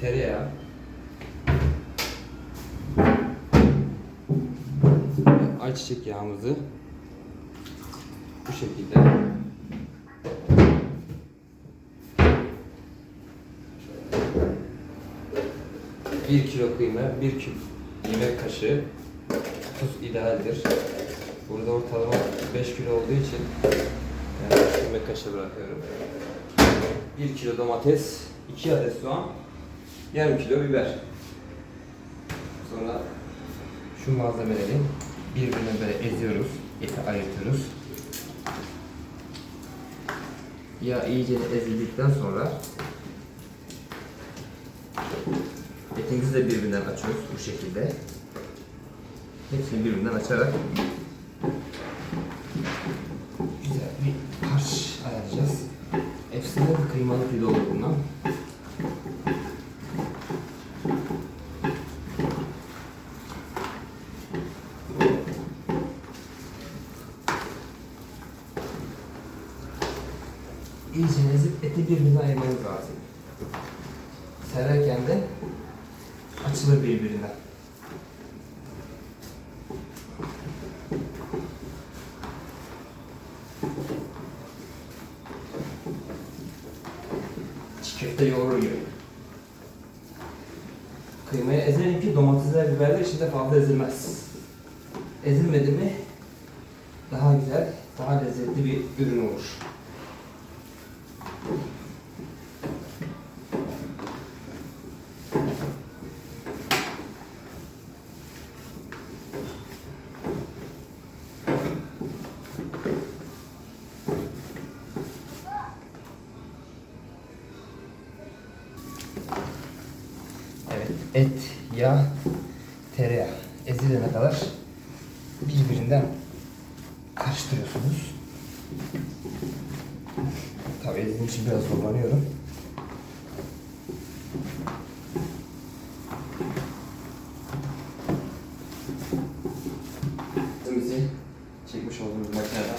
tereyağı, ve ayçiçek yağımızı bu şekilde bir kilo kıyma, bir kilo yemek kaşığı tuz idealdir. Burada ortalama 5 kilo olduğu için yani yemek kaşığı bırakıyorum. 1 kilo domates, 2 adet soğan, yarım kilo biber. Sonra şu malzemeleri birbirine böyle eziyoruz, eti ayırtıyoruz. Ya iyice ezildikten sonra etimizi de birbirinden açıyoruz bu şekilde. Hepsini birbirinden açarak güzel bir harç ayarlayacağız. Bir kıymalı pide olur bundan. İyice ezip eti birbirine ayırmanız lazım. Sererken de açılır birbirinden. Çiğ yoğurur gibi. Kıymayı ezelim ki domatesler, biberler içinde fazla ezilmez. Ezilmedi mi daha güzel, daha lezzetli bir ürün olur. Et, yağ, tereyağı ezilene kadar birbirinden karıştırıyorsunuz. Tabii ezdiğim için biraz zorlanıyorum. Bizi çekmiş olduğumuz makineden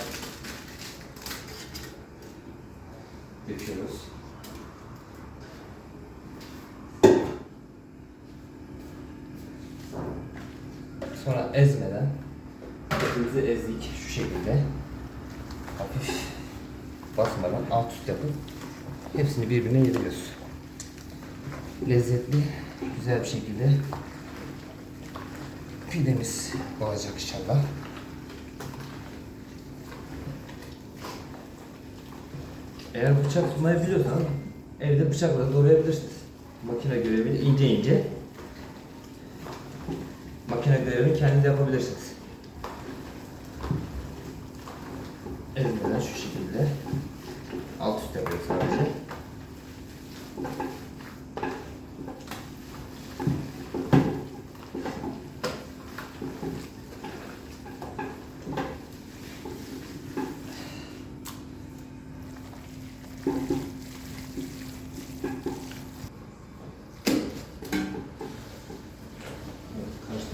döküyoruz. Sonra ezmeden etimizi ezdik şu şekilde. Hafif basmadan alt üst yapıp hepsini birbirine yediriyoruz. Lezzetli, güzel bir şekilde pidemiz olacak inşallah. Eğer bıçak tutmayı biliyorsan evde bıçakla doğrayabilirsiniz. Makine görevi ince ince makine görevini kendiniz yapabilirsiniz. Ezmeden şu şekilde alt üst yapıyoruz sadece.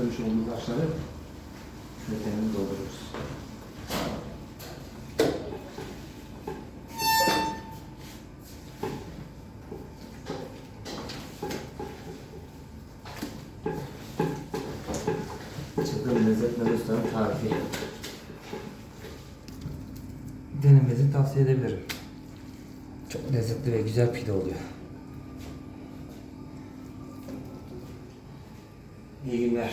Karıştırmış olduğumuz şöyle kendimiz dolduruyoruz. Çılgın lezzet Melisa'nın tarifi. Denemenizi tavsiye edebilirim. Çok lezzetli ve güzel pide oluyor. İyi günler.